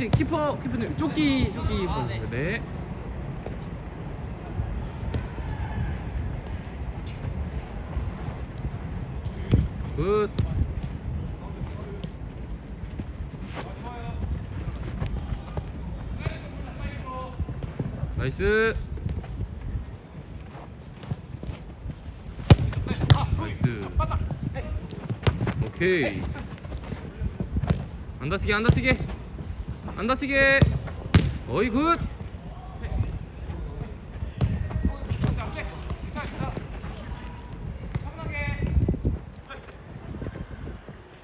혹시 키퍼 키퍼님 조끼 조끼 아, 네. 네. 굿. 나이스. 나이스. 오케이. 안 다치게 안 다치게 안 다치게. 어이 굿.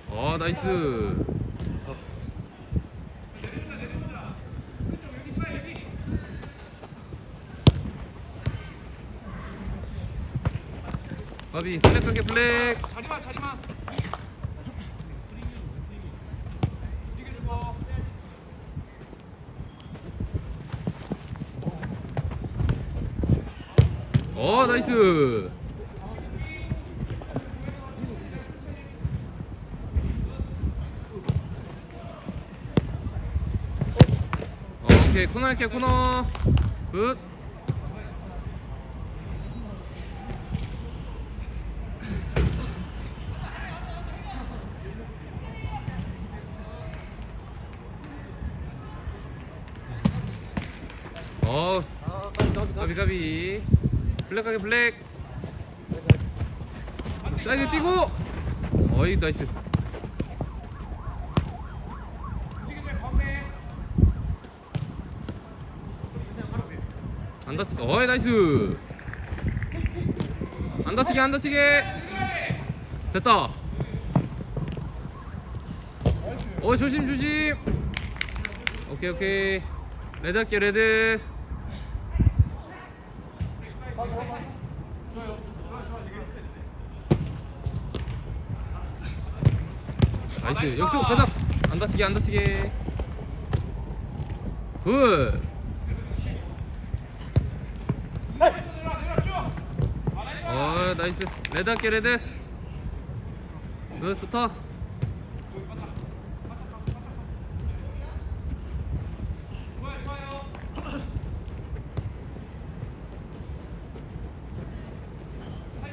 어 나이스. 바비 블랙 가게 블랙. 자리만 자리만. 어 나이스. 어, 오케이 코너 할게 코너. 굿. 어 가비 가비 블랙 가게 블랙. 사이드 뛰고. 어이 나이스. 안 다치 어이 나이스. 안 다치게 안 다치게. 됐다. 어 조심 조심. 오케이 오케이. 레드 할게 레드 나이스. 역습 가자. 안 다치게 안 다치게. 굿. 어, 나이스. 레드 할게 레드. 굿 좋다.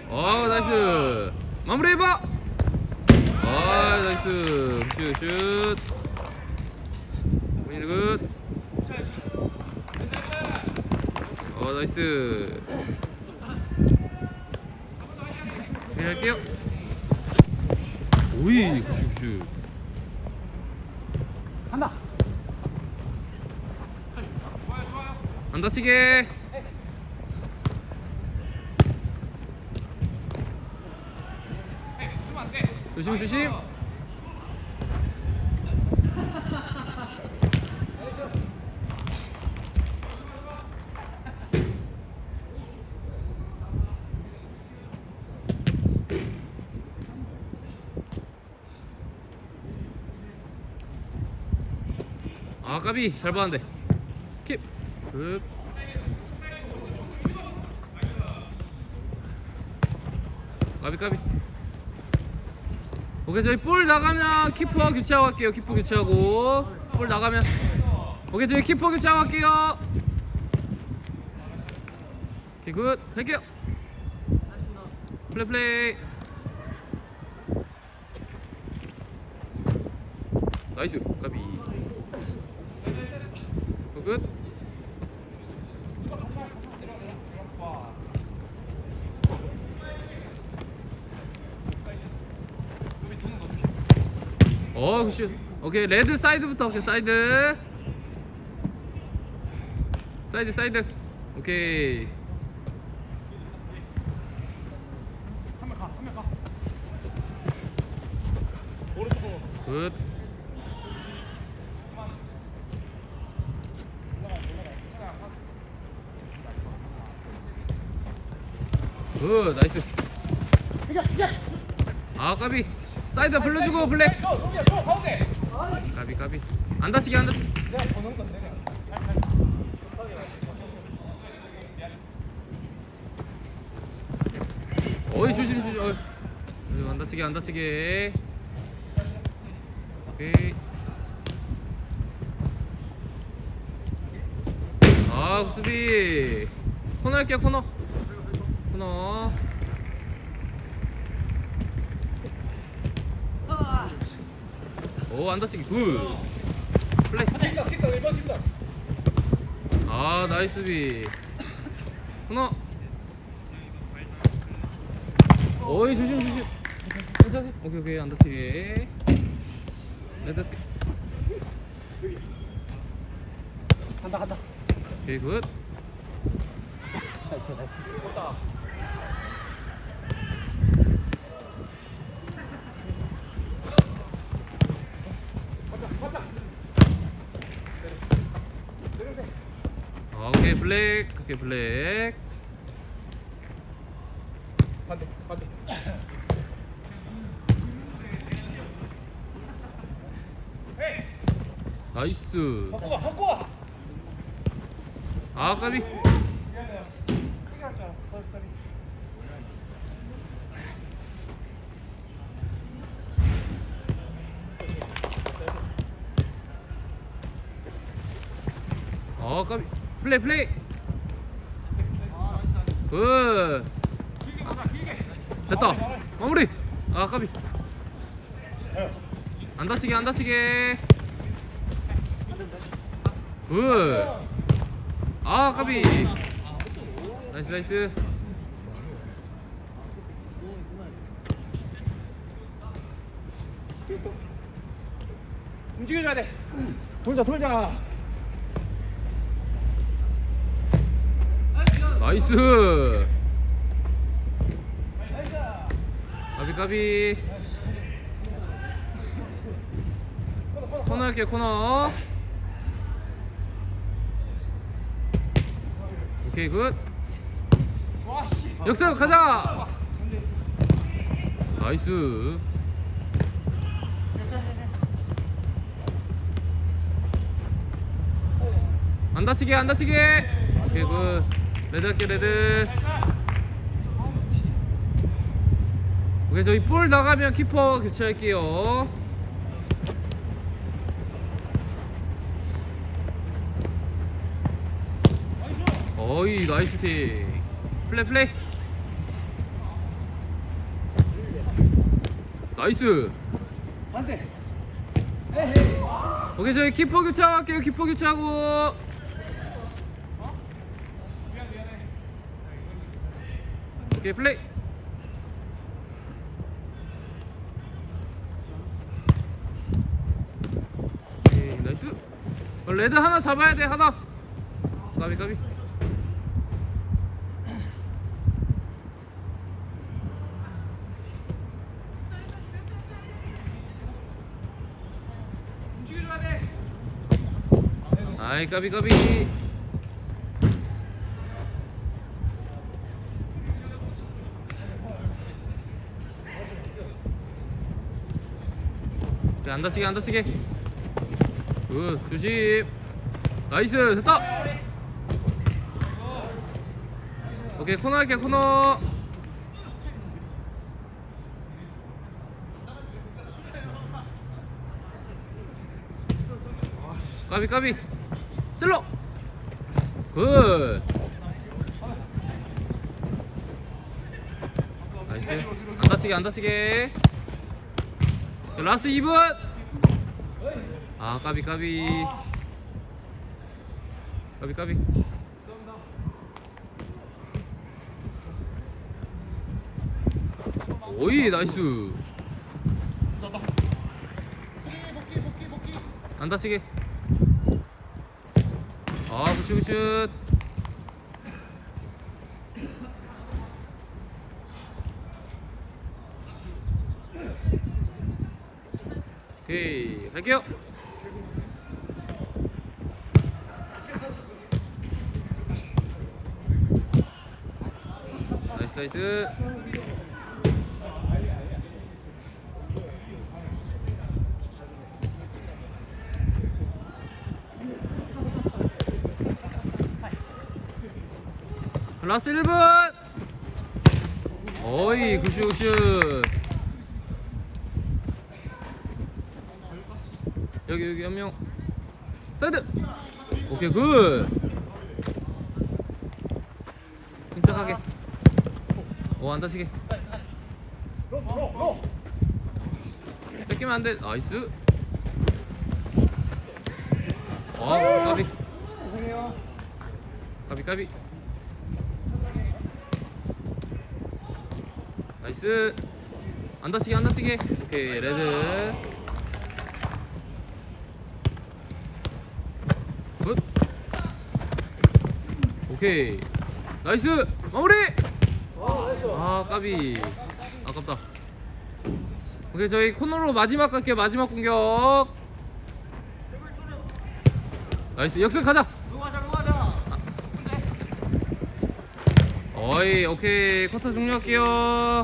어 나이스. 마무리 해봐. 아 나이스 슛슛 보이는 굿. 어 나이스. 네 할게요. 오이 굿슛. 한다. 안 다치게. 조심 조심. 아 까비. 잘 봤는데. 킵. 굿. 까비 까비. 오케이 저희 볼 나가면 키퍼 교체하고 할게요. 키퍼 교체하고. 볼 나가면. 오케이 저희 키퍼 교체하고 할게요. 오케이 굿. 할게요 플레이 플레이. 나이스. 까비 굿, 굿 어, 굿슛. 오케이, 레드 사이드부터 오케이, 사이드. 사이드, 사이드. 오케이. 굿. 굿, 나이스. 아, 까비. 사이드 불러주고, 블랙. 까비, 까비. 안 다치게, 안 다치게. 어이, 조심, 조심. 어이. 어이, 안 다치게, 안 다치게. 오케이. 아 수비 코너 할게요 코너 코너 오안 다치기. 굿. 플레이. 킥다 킥다 1번 킥다 아 나이스 수비. 코너 어이 조심 조심. 괜찮으세요? 오케이 오케이. 안 다치게 레드 간다 간다. 오케이 굿. 나이스 나이스 오케이 블랙. 오케이 블랙. 반대 반대. 에이! 나이스. 바꿔 와 바꿔! 와아 까비. 아 까비 플레이 플레이. 굿. 됐다. 마무리. 아 까비. 안 다치게 안 다치게. 굿아 까비. 나이스 나이스. 움직여줘야 돼. 돌자 돌자 나이스. 까비 까비. 코너 할게 코너. 오케이 굿. 역습 가자. 나이스. 안 다치게 안 다치게. 오케이 굿 레드 할게 레드. 오케이 저희 볼 나가면 키퍼 교체할게요. 어이 나이스 슈팅. 플레이 플레이. 나이스. 반대. 오케이 저희 키퍼 교체할게요. 키퍼 교체하고 오케이 플레이. 오케이 나이스. 어, 레드 하나 잡아야 돼 하나. 까비 까비. 아이 까비 까비 오케이, 안 다치게 안 다치게 굿 조심 나이스 됐다. 오케이 코너 할게 코너. 까비 까비. 찔러. 굿. 나이스. 안 다치게 안 다치게 라스트 2분. 아 까비 까비. 까비 까비. 오이 나이스. 안 다치게 아 굿슛 굿슛 갈게요. 나이스 나이스. 라스트 1분. 어이 굿슛 굿슛 여기 여기 한 명. 사이드! 오케이 굿! 침착하게. 오안 다치게. 뺏기면 안돼. 나이스. 아 까비. 까비 까비. 나이스. 안 다치게 안 다치게. 오케이 레드 오케이. 나이스! 마무리! 아 까비. 아깝다. 오케이 저희 코너로 마지막 갈게요. 마지막 공격. 나이스. 역습 가자! 어이 오케이. 커터 종료할게요